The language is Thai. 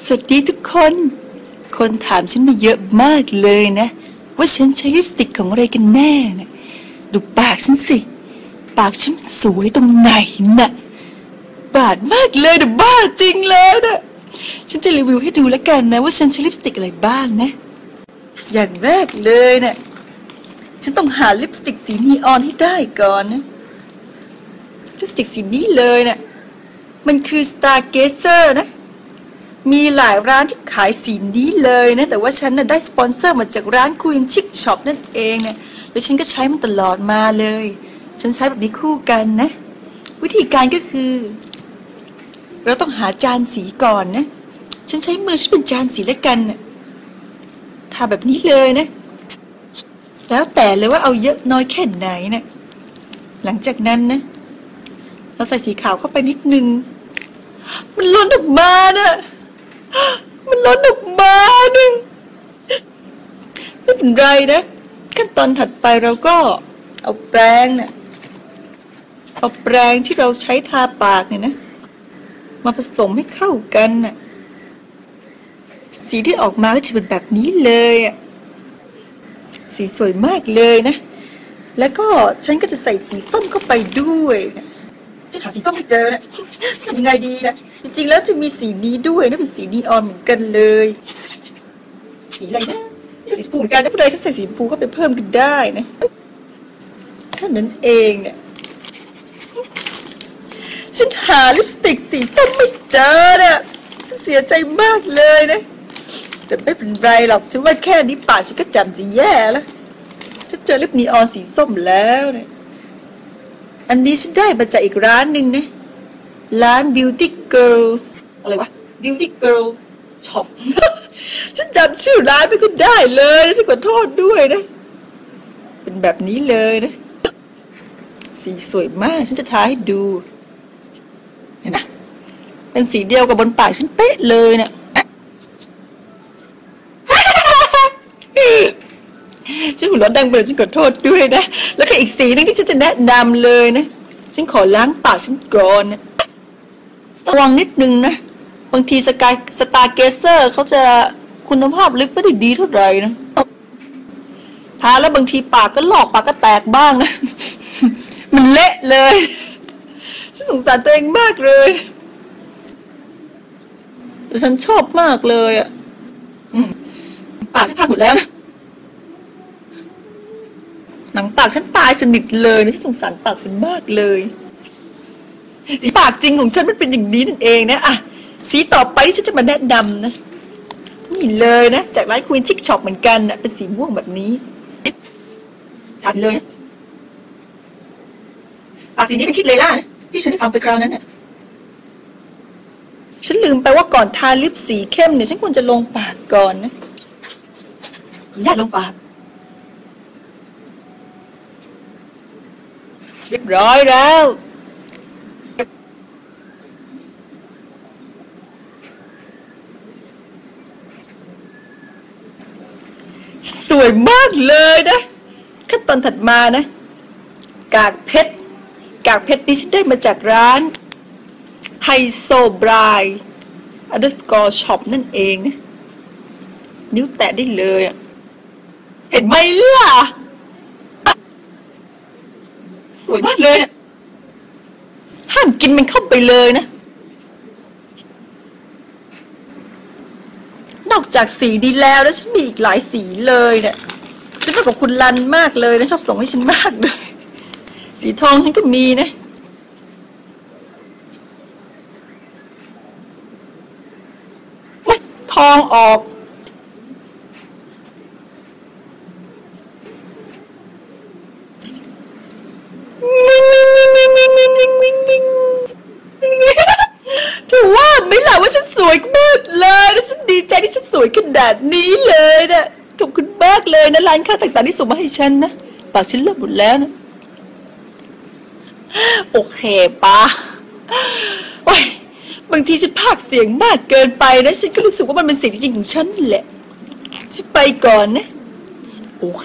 สวัสดีทุกคน คนถามฉันมาเยอะมากเลยนะ ว่าฉันใช้ลิปสติกของอะไรกันแน่นะดูปากฉันสิ ปากฉันสวยตรงไหนนะ่ะบาดมากเลยนะบ้าจริงเลยนะฉันจะรีวิวให้ดูแล้วกันนะ ว่าฉันใช้ลิปสติกอะไรบ้างนะ อย่างแรกเลยนะฉันต้องหาลิปสติกสีนีออนให้ได้ก่อนนะลิปสติกสีนี้เลยนะมันคือ Stargazer นะ มีหลายร้านที่ขายสีนี้เลยนะ แต่ว่าฉันน่ะได้สปอนเซอร์มาจากร้าน Queen Chic Shop นั่นเองเนี่ยแล้วฉันก็ใช้มันตลอดมาเลย ฉันใช้แบบนี้คู่กันนะ วิธีการก็คือ เราต้องหาจานสีก่อนนะ ฉันใช้มือฉันเป็นจานสีแล้วกันนะทาแบบนี้เลยนะ แล้วแต่เลยว่าเอาเยอะน้อยแค่ไหนนะหลังจากนั้นนะ เราใส่สีขาวเข้าไปนิดนึง มันล้นออกมานะ มันล้นออกมานะไม่เป็นไรนะ ขั้นตอนถัดไปเราก็เอาแปรงเนะ่ะเอาแปรงที่เราใช้ทาปากเนี่ยนะ มาผสมให้เข้ากันน่ะสีที่ออกมาก็จะเป็นแบบนี้เลยอะสีสวยมากเลยนะ แล้วก็ฉันก็จะใส่สีส้มเข้าไปด้วยนะจะหาสีส้มไม่เจอนะจะทำยังไงดีนะ จริงๆแล้วจะมีสีนี้ด้วยนะเป็นสีนีออนเหมือนกันเลย สีอะไรนะสีชมพูเหมือนกันนะผู้ใดฉันใส่สีชมพูเข้าไปเพิ่มก็ได้นะเท่านั้นเองเนี่ยฉันหาลิปสติกสีส้มไม่เจอน่ะฉันเสียใจมากเลยนะ แต่ไม่เป็นไรหรอกฉันว่าแค่นี้ป่าฉันก็จำจะแย่แล้วฉันเจอลิปนีออนสีส้มแล้วเนี่ยอันนี้ฉันได้มาจากอีกร้านหนึ่งนะร้าน Beauty Girl อะไรวะ Beauty Girl Shop ฉันจำชื่อร้านไม่ก็ได้เลยนะฉันขอโทษด้วยนะ เป็นแบบนี้เลยนะ สีสวยมาก ฉันจะทาให้ดู เห็นไหมเป็นสีเดียวกับบนปากฉันเป๊ะเลยเนะี่ยฉันหัวเราะดังไปเลยฉันขอโทษด้วยนะ แล้วก็อีกสีนึงที่ฉันจะแนะนำเลยนะ ฉันขอล้างปากฉันก่อนนะ ระวังนิดนึงนะ บางทีสกายสตาร์เกเซอร์เขาจะคุณภาพลึกไม่ได้ดีเท่าไหร่นะทาแล้วบางทีปากก็หลอกปากก็แตกบ้างนะ มันเละเลยฉันสงสารตัวเองมากเลยแต่ฉันชอบมากเลยอะปากฉันพังหมดแล้วนะหนังปากฉันตายสนิทเลยนะฉันสงสารปากฉันมากเลย สีปากจริงของฉันมันเป็นอย่างนี้นั่นเองนะอะสีต่อไปที่ฉันจะมาแนะนำนะนี่เลยนะ จากร้านควีนชิคช็อปเหมือนกันนะเป็นสีม่วงแบบนี้ทานเลยนะปากสีนี้เป็นคิดเลยล่ะนะที่ฉันได้ทำไปคราวนั้นน่ะฉันลืมไปว่าก่อนทาลิปสีเข้มเนี่ยฉันควรจะลงปากก่อนนะขออนุญาตลงปากเรียบร้อยแล้ว สวยมากเลยนะ ขั้นตอนถัดมานะ กากเพชร กากเพชรนี้ฉันได้มาจากร้านไฮโซบรายอันเดอร์สกอร์ช็อปนั่นเองนะ นิ้วแตะได้เลยอะเห็นไหมล่ะ สวยมากเลยนะห้ามกินมันเข้าไปเลยนะ นอกจากสีดีแล้วแล้วฉันมีอีกหลายสีเลยเนี่ยฉันไปกับคุณลันมากเลยนะชอบส่งให้ฉันมากเลย สีทองฉันก็มีนะว้ยทองออก ถือว่าไม่ล่ะว่าฉันสวยมากเลย นะฉันดีใจที่ฉันสวยขนาดนี้เลยนะขอบคุณมากเลยนะร้านค้าต่างๆที่ส่งมาให้ฉันนะปากฉันเลิกหมดแล้วนะโอเคปะโอ้ยบางทีฉันพากเสียงมากเกินไปนะ ฉันก็รู้สึกว่ามันเป็นเสียงจริงของฉันแหละ ฉันไปก่อนนะ โอเค